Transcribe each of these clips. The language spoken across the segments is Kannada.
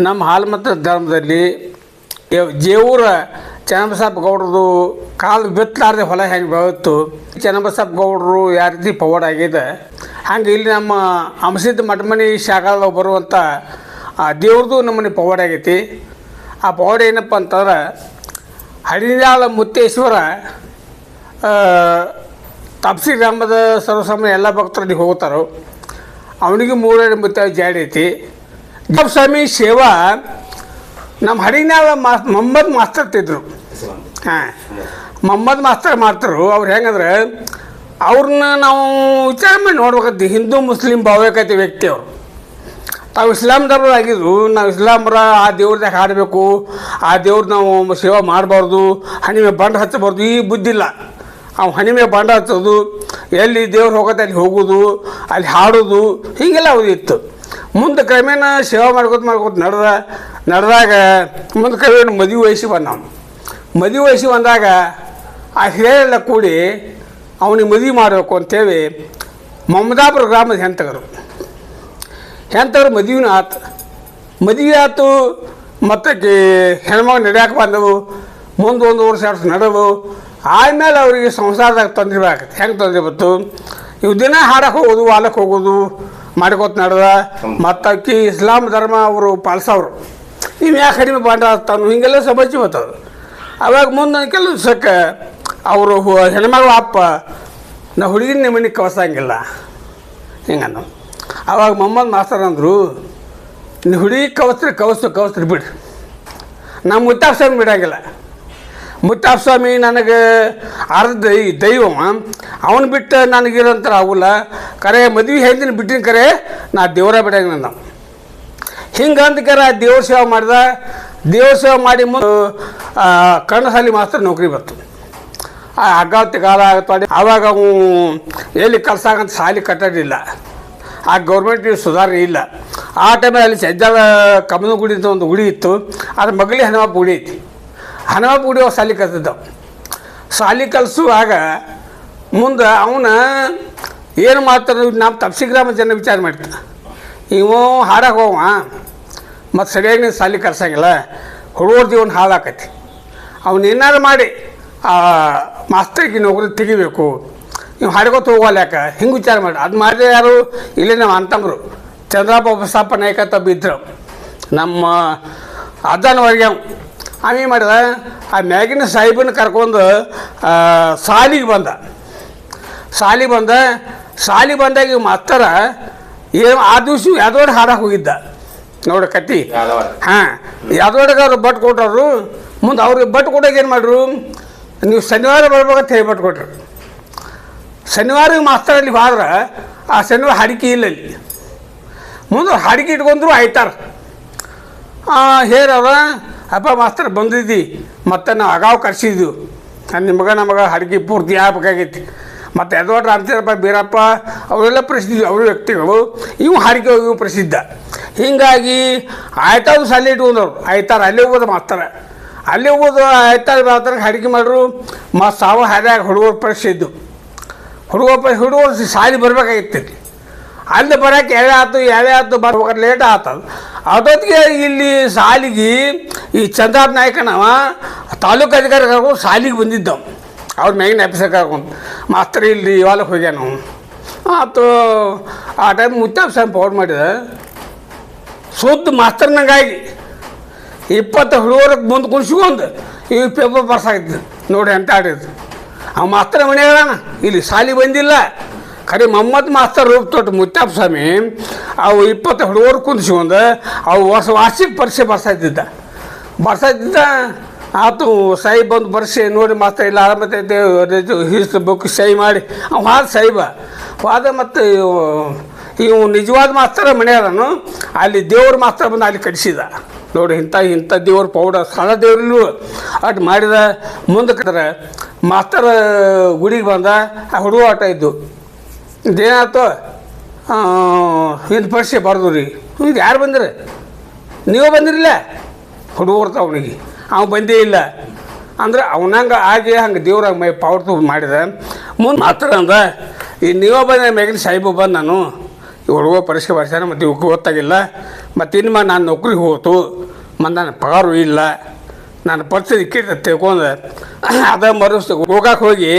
ನಮ್ಮ ಹಾಲ್ಮತ ಧರ್ಮದಲ್ಲಿ ಜೇವೂರ ಚನ್ನಬಸಪ್ಪ ಗೌಡ್ರದು ಕಾಲು ಬಿತ್ತಲಾರ್ದೆ ಹೊಲ ಹೆಂಗೆ ಬೆಳೆತ್ತು, ಚನ್ನಬಸಪ್ಪ ಗೌಡರು ಯಾವ ರೀತಿ ಪವಾಡ ಆಗಿದೆ, ಹಂಗೆ ಇಲ್ಲಿ ನಮ್ಮ ಅಂಶದ ಮಠಮನಿ ಶಾಖಾದ ಬರುವಂಥ ಆ ದೇವ್ರದ್ದು ನಮ್ಮನೆ ಪವಾಡ ಆಗೈತಿ. ಆ ಪವಾಡ ಏನಪ್ಪ ಅಂತಂದ್ರೆ ಹರಿದಾಳ ಮುತ್ತೇಶ್ವರ ತಪ್ಸಿ ಗ್ರಾಮದ ಸರ್ವಸಾಮಾನ್ಯ ಎಲ್ಲ ಭಕ್ತರು ಅಲ್ಲಿಗೆ ಹೋಗ್ತಾರೋ, ಅವನಿಗೆ ಮೂರನೇ ಮುತ್ತ ಜಾಡಿ ಐತಿ. ಸ್ವಾಮಿ, ಸೇವಾ. ನಮ್ಮ ಹಡಿನಾಳ ಮೊಮ್ಮದ್ ಮೊಹಮ್ಮದ್ ಮಾಸ್ತರ್ ತಿದ್ರು ಹಾಂ. ಮೊಹಮ್ಮದ್ ಮಾಸ್ತರ್ ಮಾಡ್ತರು ಅವ್ರು ಹೆಂಗಂದ್ರೆ ಅವ್ರನ್ನ ನಾವು ವಿಚಾರ ಮಾಡಿ ನೋಡ್ಬೇಕಂತ. ಹಿಂದೂ, ಮುಸ್ಲಿಂ ಭಾವೈಕತೆ ವ್ಯಕ್ತಿ ಅವರು. ತಾವು ಇಸ್ಲಾಂ ಆಗಿದ್ರು ನಾವು ಇಸ್ಲಾಮರ ಆ ದೇವ್ರದಾಗ ಹಾಡಬೇಕು. ಆ ದೇವ್ರ ನಾವು ಸೇವೆ ಮಾಡಬಾರ್ದು. ಹಣಿಮೆ ಬಂಡ ಹಚ್ಚಬಾರ್ದು. ಈ ಬುದ್ಧಿಲ್ಲ ಅವು ಹಣಿಮೆ ಬಂಡ ಹಚ್ಚೋದು, ಎಲ್ಲಿ ದೇವ್ರು ಹೋಗತ್ತೆ ಅಲ್ಲಿ ಹೋಗೋದು, ಅಲ್ಲಿ ಹಾಡೋದು, ಹೀಗೆಲ್ಲ ಅವ್ರು ಇತ್ತು ಮುಂದೆ ಕ್ರಮೇಣ ಸೇವೆ ಮಾಡ್ಕೊತ ಮಾಡ್ಕೊತ ನಡೆದ, ನಡೆದಾಗ ಮುಂದೆ ಕ್ರಮೇಣ ಮದುವೆ ವಯಸ್ಸಿಗೆ ಬಂದ ಮದುವೆ ವಯಸ್ಸಿಗೆ ಬಂದಾಗ ಆ ಹಿರಿಯರೆಲ್ಲ ಕೂಡಿ ಅವನಿಗೆ ಮದುವೆ ಮಾಡಬೇಕು ಅಂತೇಳಿ ಮಮದಾಪುರ ಗ್ರಾಮದ ಹೆಂತಗರು ಹೆಂತಗರು ಮದುವೆನೂ ಆತು. ಮದುವೆ ಆತು ಮತ್ತೆ ಹೆಣ್ಮಗ ನಡೆಯಕ್ಕೆ ಬಂದವು, ಮುಂದೆ ಒಂದು ವರ್ಷ ಎರಡು ನಡೆವು ಆಮೇಲೆ ಅವರಿಗೆ ಸಂಸಾರದಾಗ ತೊಂದರೆ ಆಗತ್ತೆ ಹೆಂಗೆ ತೊಂದರೆ ಬಂತು? ಇವು ದಿನ ಹಾಡಕ್ಕೆ ಹೋಗೋದು ವಾಲಕ್ಕೆ ಹೋಗೋದು ಮಾಡ್ಕೋತ ನಡೆದ. ಮತ್ತು ಅಕ್ಕಿ ಇಸ್ಲಾಂ ಧರ್ಮ ಅವರು ಪಾಲಿಸೋರು ಇವು ಯಾಕೆ ಕಡಿಮೆ ಬಾಂಡ ತಾನು ಹಿಂಗೆಲ್ಲ ಸಮಸ್ಯೆ ಬರ್ತದೆ ಅವಾಗ ಮುಂದೆ ಕೆಲವು ಅವರು ಹೆಣ್ಮಗಳ ಅಪ್ಪ, ನಾ ಹುಡುಗಿನ ಮನೆಗೆ ಕಳ್ಸಂಗಿಲ್ಲ. ಹಿಂಗನ್ನು ಅವಾಗ ಮೊಹಮ್ಮದ್ ಮಾಸ್ತರ್ ಅಂದರು ನೀವು ಹುಡುಗಿ ಕವಸ್ತ್ರಿ ಕವಸ್ತು ಕವಸ್ತ್ರಿ ಬಿಡು. ನಮ್ಮ ಮುತ್ತಾಫ್ ಸ್ವಾಮಿ ಬಿಡಂಗಿಲ್ಲ. ಮುತ್ತಾಫ್ ಸ್ವಾಮಿ ನನಗೆ ಅರ್ಧ ದೈವ ಅವನು ಬಿಟ್ಟು ನನಗಿರೋಂಥ ಆಗೋಲ್ಲ. ಕರೆ, ಮದ್ವೆ ಹೇಳ್ತೀನಿ ಬಿಟ್ಟಿನ ಕರೆ, ನಾ ದೇವರ ಬಿಡಂಗ ನನ್ನ ಹಿಂಗೆ ದೇವ್ರ ಸೇವೆ ಮಾಡ್ದ. ದೇವ್ರ ಸೇವೆ ಮಾಡಿ ಮುಂದೆ ಕರ್ಣಸಾಲಿ ಸಾಲಿ ಮಾಸ್ತರ್ ನೌಕರಿ ಬರ್ತು. ಆ ಕಾಲ ಆಗುತ್ತೆ ಆವಾಗ ಅವು ಎಲ್ಲಿ ಕಲ್ಸಾಗಂತ ಸಾಲಿ ಕಟ್ಟಡಿಲ್ಲ ಆ ಗೌರ್ಮೆಂಟ್ ಸುಧಾರಣೆ ಇಲ್ಲ. ಆ ಟೈಮಲ್ಲಿ ಅಲ್ಲಿ ಸಜ್ಜಾಲ ಕಮಲ ಗುಡಿ ಅಂತ ಒಂದು ಗುಡಿ ಇತ್ತು. ಅದ್ರ ಮಗಲಿ ಹನುಮಪ್ಪ ಗುಡಿ ಐತಿ. ಹನುಮಪ್ಪ ಗುಡಿ ಅವ್ರು ಸಾಲಿ ಕಲ್ತಿದ್ದವು ಸಾಲಿ ಕಲಿಸುವಾಗ ಮುಂದೆ ಅವನ ಏನು ಮಾಡ್ತಾರೆ ನಮ್ಮ ತಪ್ಸಿ ಗ್ರಾಮ ಜನ ವಿಚಾರ ಮಾಡ್ತೀನಿ. ಇವು ಹಾಡಕ್ಕೆ ಹೋವ ಮತ್ತು ಸರಿಯಾಗಿ ನೀನು ಸಾಲಿ ಕರ್ಸಂಗಿಲ್ಲ. ಹುಡುಗರ ಜೀವನ ಹಾಳಾಕತಿ. ಅವ್ನು ಏನಾರು ಮಾಡಿ ಆ ಮಾಸ್ತರಿಗೆ ನೌಕರಿ ತೆಗಿಬೇಕು. ನೀವು ಹಾಡ್ಕೊತ ಹೋಗಲ್ಲ ಯಾಕೆ? ಹಿಂಗೆ ವಿಚಾರ ಮಾಡಿ. ಅದು ಮಾಡಿದ್ರೆ ಯಾರು? ಇಲ್ಲೇ ನಮ್ಮ ಅಂತಂಬರು ಚಂದ್ರಪ್ಪ ಬಸಪ್ಪ ನಾಯಕ ತಬ್ಬಿದ್ರು ನಮ್ಮ ಅಜ್ಜನವರೆಗೆ ಅವೇನು. ಮಾಡಿದ? ಆ ಮ್ಯಾಗಿನ ಸಾಹೇಬನ್ನ ಕರ್ಕೊಂಡು ಸಾಲಿಗೆ ಬಂದ. ಸಾಲಿಗೆ ಬಂದ ಸಾಲಿ ಬಂದಾಗ ಮಾಸ್ತರ ಏನು ಆ ದಿವ್ಸ ಯಾದೋಡ ಹಾಡಕ್ಕೆ ಹೋಗಿದ್ದ. ನೋಡ ಕತ್ತಿ. ಹಾಂ ಯಾವ್ದೊಳಗೆ ಅವ್ರು ಬಟ್ ಕೊಟ್ಟರು ಮುಂದೆ ಅವ್ರಿಗೆ ಬಟ್ ಕೊಡೋಕೆ ಏನು ಮಾಡ್ರು? ನೀವು ಶನಿವಾರ ಬರ್ಬೇಕಂತ ಹೇಳಿ ಬಟ್ ಕೊಟ್ರು. ಶನಿವಾರ ಮಾಸ್ತರಲ್ಲಿ ಹೋದ್ರೆ ಆ ಶನಿವಾರ ಹಾಡಿಕೆ ಇಲ್ಲ ಅಲ್ಲಿ. ಮುಂದೆ ಹಾಡಿಕೆ ಇಟ್ಕೊಂಡ್ರು ಆಯ್ತಾರ. ಹೇರವ ಅಪ್ಪ ಮಾಸ್ತರ್ ಬಂದಿದ್ದಿ ಮತ್ತೆ ನಾವು ಅಗಾವ್ ಕರ್ಸಿದ್ವು ನಿಮಗ ನಮಗೆ ಹಾಡಿಕೆ ಪೂರ್ತಿ ಆಗ್ಬೇಕಾಗೈತಿ. ಮತ್ತು ಎದವಾಡ್ರ ರಾಮಚಂದ್ರಪ್ಪ ಬೀರಪ್ಪ, ಅವರೆಲ್ಲ ಪ್ರಸಿದ್ಧ, ಅವರು ವ್ಯಕ್ತಿಗಳು. ಇವು ಹಾರಿಕೆ, ಇವು ಪ್ರಸಿದ್ಧ. ಹೀಗಾಗಿ ಆಯ್ತಾವ್ದು ಸಾಲಿ ಇಟ್ಕೊಂಡವ್ರು. ಆಯ್ತಾರ ಅಲ್ಲಿ ಹೋಗೋದು ಮಾಸ್ತರ ಅಲ್ಲಿ ಹೋಗೋದು, ಆಯ್ತಾರೆ ಮಾಸ್ತರ ಹಾಡಿಕೆ ಮಾಡ್ರು. ಮತ್ತು ಸಾವ ಹಾಡ್ಯಾಗ ಹುಡುಗರು ಇದ್ದು ಹುಡುಗರ ಪರೀಕ್ಷೆ ಹುಡುಗರು ಸಾಲಿ ಬರಬೇಕಾಗಿತ್ತು ಅಲ್ಲಿ ಬರೋಕ್ಕೆ ಎಳೆ ಆಯ್ತು ಎಳೆ ಆಯ್ತು ಬರ್ಬೇಕಾದ್ರೆ ಲೇಟ್ ಆತದ. ಅದೊತ್ತಿಗೆ ಇಲ್ಲಿ ಸಾಲಿಗೆ ಈ ಚಂದ್ರಾಪ್ ನಾಯಕನವ ತಾಲೂಕು ಅಧಿಕಾರಿಗಳು ಸಾಲಿಗೆ ಬಂದಿದ್ದವು. ಅವ್ರ ಮ್ಯಾಗಿನ ಆಫೀಸರ್ ಕರ್ಕೊಂಡು ಮಾಸ್ತರ್ ಇಲ್ಲಿ ಇವಾಗ ಹೋಗ್ಯ ನಾವು ಆತು ಆ ಟೈಮ್ ಮುತ್ತಾಪ್ ಸಾಹೇಬ್ ಫೋನ್ ಮಾಡಿದ. ಸುದ್ದ ಮಾಸ್ತರ್ನಂಗಾಗಿ ಇಪ್ಪತ್ತು ಹುಡುಗರಕ್ಕೆ ಮುಂದೆ ಕುಣಿಸ್ಕೊಂಡು ಈ ಪೇಪರ್ ಬರ್ಸಾಗಿದ್ದು ನೋಡಿ ಅಂತ ಆಡಿದ್ದು ಆ ಮಾಸ್ತರ್ ಹೇಳೋಣ ಇಲ್ಲಿ ಸಾಲಿ ಬಂದಿಲ್ಲ. ಖರೆ ಮೊಹಮ್ಮದ್ ಮಾಸ್ತರ್ ರೂಪ ತೊಟ್ಟು ಮುತ್ತಾಬ್ ಸ್ವಾಮಿ, ಅವು ಇಪ್ಪತ್ತು ಹುಡುಗರು ಕುಂದಿಸ್ಕೊಂಡು ಅವು ಹೊಸ ವಾರ್ಷಿಕ ಪರೀಕ್ಷೆ ಬರ್ಸಾಯ್ತಿದ್ದ ಬರ್ಸಾಯ್ತಿದ್ದ ಆತು ಸಹಿ ಬಂದು ಬರ್ಸಿ ನೋಡಿ ಮಾಸ್ತರ್ ಇಲ್ಲ ಆರಾಮತೈತೆ ಹಿಸ್ ಬುಕ್ ಸಹಿ ಮಾಡಿ. ಅವ ಹಾದ ಸಹಿಬ. ಹೋದ ಮತ್ತು ಇವು ನಿಜವಾದ ಮಾಸ್ತರ ಮನೆಯವನು ಅಲ್ಲಿ ದೇವ್ರ ಮಾಸ್ತರ ಬಂದು ಅಲ್ಲಿ ಕಡಿಸಿದ ನೋಡಿ ಇಂಥ ಇಂಥ ದೇವ್ರ ಪೌಡರ್ ಸಣ್ಣ ದೇವ್ರಿಲ್ವ ಅಟ್ ಮಾಡಿದ ಮುಂದೆ ಮುಂದಕ್ಕೆ ಮಾಸ್ತರ ಗುಡಿಗೆ ಬಂದ, ಆ ಹುಡುಗ ಆಟ ಇದ್ದು. ಇದೇನಾಯ್ತು? ಇದು ಪರೀಕ್ಷೆ ಬರ್ದು ರೀ ಇದು ಯಾರು ಬಂದ್ರಿ? ನೀವು ಬಂದಿರಲಿಲ್ಲ ಹುಡುಗರ್ತ ಅವನಿಗೆ. ಅವ ಬಂದೇ ಇಲ್ಲ. ಅಂದ್ರೆ ಅವನಂಗೆ ಆಗಿ ಹಂಗೆ ದೇವ್ರ ಮೈ ಪವರ್ ತೂ ಮಾಡಿದ. ಮುಂದೆ ಮಾತ್ರ ಅಂದ, ಈ ನೀವ ಬಂದ ಮ್ಯಾಗಿನ ಸಾಹಿಬು ಬಂದು ನಾನು. ಹುಡುಗ ಪರೀಕ್ಷೆ ಬರ್ಸ್ಯಾನ ಮತ್ತು ಇವಕ್ಕೆ ಗೊತ್ತಾಗಿಲ್ಲ. ಮತ್ತು ಇನ್ನು ನಾನು ನೌಕರಿಗೆ ಹೋತು. ಮತ್ತು ನನ್ನ ಪಗಾರು ಇಲ್ಲ. ನನ್ನ ಪರಿಸ್ಥಿತಿ ಕೆಟ್ಟ ತಿಳ್ಕೊಂಡು. ಅದ ಮರು ಹೋಗಕ್ಕೆ ಹೋಗಿ,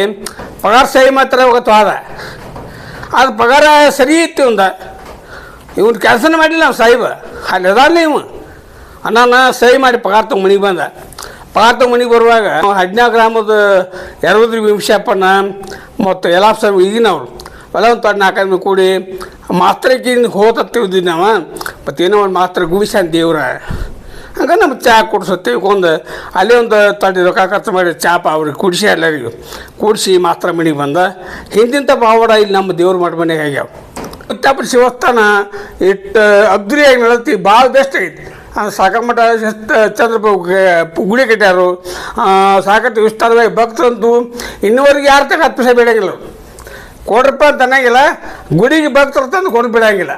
ಪಗಾರ ಸಹಿ ಮಾತ್ರ ಹೋಗತ್ತು ಆದ. ಅದು ಪಗಾರ ಸರಿ ಇತ್ತು ಇವಂದ ಇವನು ಕೆಲಸನೇ ಮಾಡಿಲ್ಲ ನಾವು ಸಾಹಿಬ. ಅಲ್ಲಿ ಅದಾನ ಇವ ಅಣ್ಣ ಸಹಿ ಮಾಡಿ ಪಗಾರ ತಗೊಂಡು ಮನೆಗೆ ಬಂದ. ಪಗಾರ ತಗೊಂಡು ಮನೆಗೆ ಬರುವಾಗ ಹದಿನಾಲ್ಕು ಗ್ರಾಮದ ಎರಡು ವಿಂಶಪ್ಪಣ್ಣ ಮತ್ತು ಯಲಾಪ್ ಸಾಹೇಬ್ ಈಗಿನವರು ಎಲ್ಲ ಒಂದು ತೊಡ್ ನಾಲ್ಕೈದು ಕೂಡಿ ಮಾಸ್ತ್ರಕ್ಕಿಂದ ಹೋತಿದ್ವಿ ನಾವು. ಮತ್ತು ಏನೋ ಒಂದು ಮಾಸ್ತ್ರ ಗುಬಿಸಾನ್ ದೇವ್ರ. ಹಂಗೆ ನಮ್ಗೆ ಚಹಾ ಕುಡಿಸತ್ತೀವಿ ಒಂದು ಅಲ್ಲೇ ಒಂದು ತಡ್ಡಿ ರೊಕ್ಕ ಖರ್ಚು ಮಾಡಿ ಚಾಪ ಅವ್ರಿಗೆ ಕುಡಿಸಿ ಎಲ್ಲರಿಗೂ. ಕೂಡಿಸಿ ಮಾಸ್ತ್ರ ಮನೆಗೆ ಬಂದ. ಹಿಂದಿಂತ ಪಾವಡ ಇಲ್ಲಿ ನಮ್ಮ ದೇವ್ರ ಮಠ ಮನೆಗೆ ಆಗ್ಯಾವ. ಮುತ್ತಾಪುರ ಶಿವಸ್ಥಾನ ಇಟ್ಟು ಅಗ್ರಿಯಾಗಿ ನಡತಿ ಭಾಳ ಬೆಸ್ಟ್ ಅದು ಸಾಕಮಠ ಚಂದ್ರ ಗುಡಿ ಕಟ್ಟ್ಯಾರು ಸಾಕಷ್ಟು ವಿಸ್ತಾರವಾಗಿ ಭಕ್ತರಂತೂ ಇನ್ನುವರೆಗೆ ಯಾರು ತಗ ಹತ್ತು ಪೈಸೆ ಬೇಡಂಗಿಲ್ಲ. ಕೊಡ್ರಪ್ಪ ಅಂತ ಅನ್ನಂಗಿಲ್ಲ, ಗುಡಿಗೆ ಭಕ್ತರು ತಂದು ಕೊಡು ಬಿಡಂಗಿಲ್ಲ